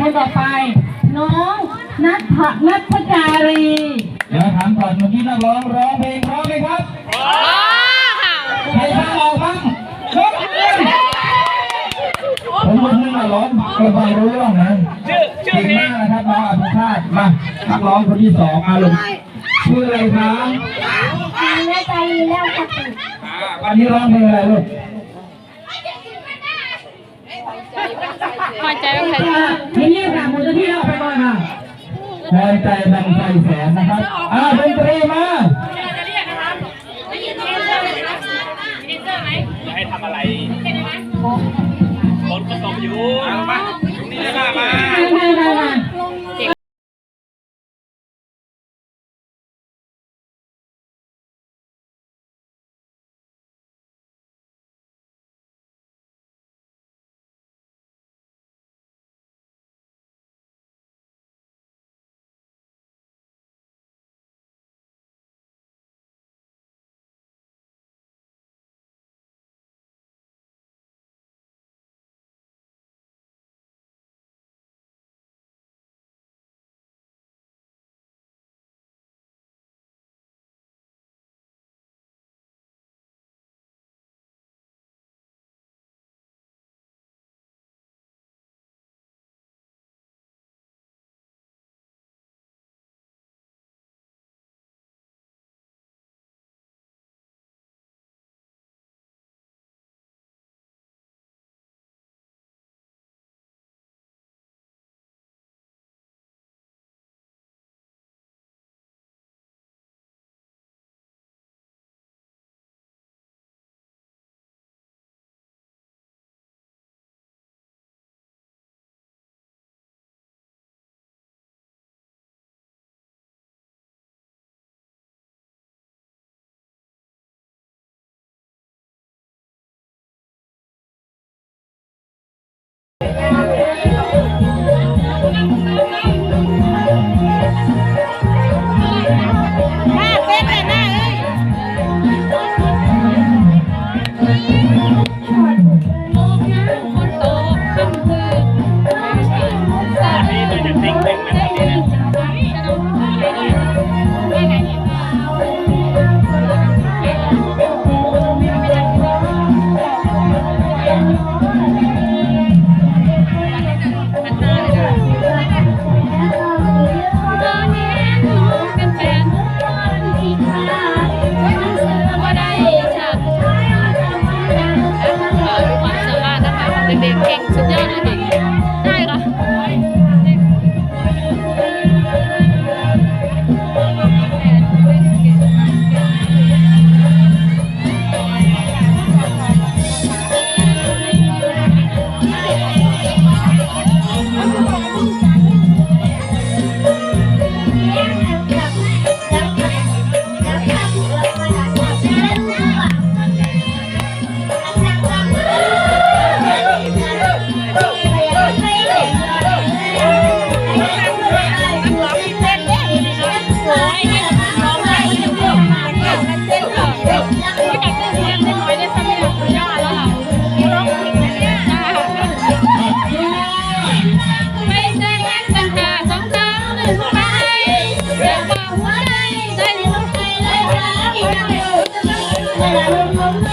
คนต่อไป น้องนัทพะนัทจารี เดี๋ยวถามก่อนเมื่อกี้นักร้องร้องเพลงเพร้องไหมครับใครฟังออกบ้างยกมือผมรู้นึกว่าร้องก็ฟังรู้เรื่องนะเก่งมากนะครับน้องอภิชาติมานักร้องคนที่สองมาลงชื่ออะไรครับแม่ใจแล้วค่ะวันนี้ร้องเพลงอะไรลูก พอใจว่าใครทีนี้ค่ะมูลที่เราไปก่อนค่ะแทนใจบังใจแสนนะครับอ่าดนตรีมาให้ทำอะไรคนผสมอยู่ আনন্দ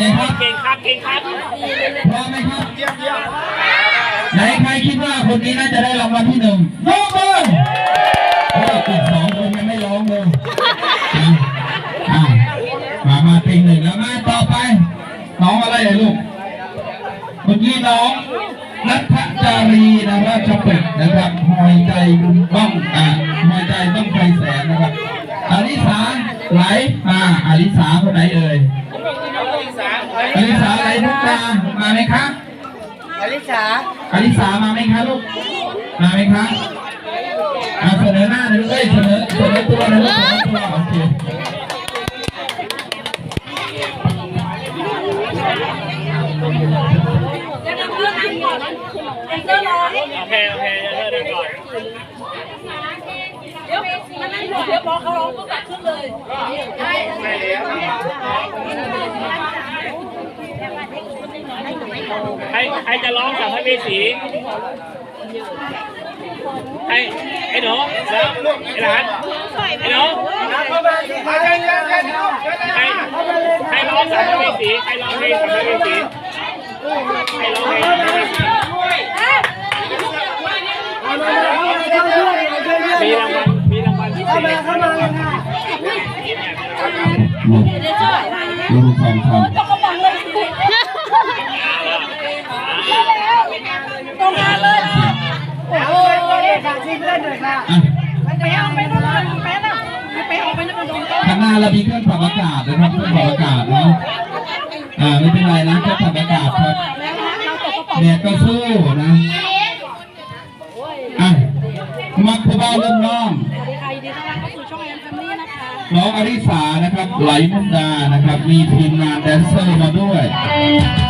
ไงครับเก่งครับเก่งครับพร้อมไหมครับเยี่ยมเยี่ยมไหนใครคิดว่าคนนี้น่าจะได้รางวัลที่หนึ่งยกมือโอ้ติดสองคนยังไม่ร้องเลยอะมามาเพลงหนึ่งแล้วมาต่อไป น้องอะไรเลยลูกเมื่อกี้น้องนัทจารีนะราชเป็ดนะครับหอยใจบุญบ้องอะหอยใจบ้องไฟแสนนะครับอลิสาไหลอ่าอลิสาคนไหนเอ่ย อลิสาอะไรลูกตามาไหมคะอลิสาอลิสามาไหมคะลูก มาไหมคะอ่าเสนอหน้าเลยลูกเอ้ยเสนอเสนอตัวเลยลูกเสนอตัวโอเคโอเคโอเคเดี๋ยวเดี๋ยวก่อนใครใครจะร้องกับพระเวสีไอ้ไอ้หนูแล้วไอ้หลานไอ้หนูใครใครร้องกับพระเวสีใครร้องเพลงกับพระเวสีใครร้องเพลงกับพระเวสีมีรางวัลมีรางวัลพิเศษเข้ามาเลยค่ะลูกลูกสองคำ อะไปเอาไปนู่นไปนู่นไปเอาไปนู่นตรงข้างหน้าเรามีเครื่องปรับอากาศนะครับเครื่องปรับอากาศเนาะอ่าไม่เป็นไรนะเครื่องปรับอากาศครับเนี่ยก็สู้นะอะมักพบ้าเริ่มน้องน้องอริสานะครับไหลมุนดานะครับ มีทีมงานแดนเซอร์มาด้วยอะ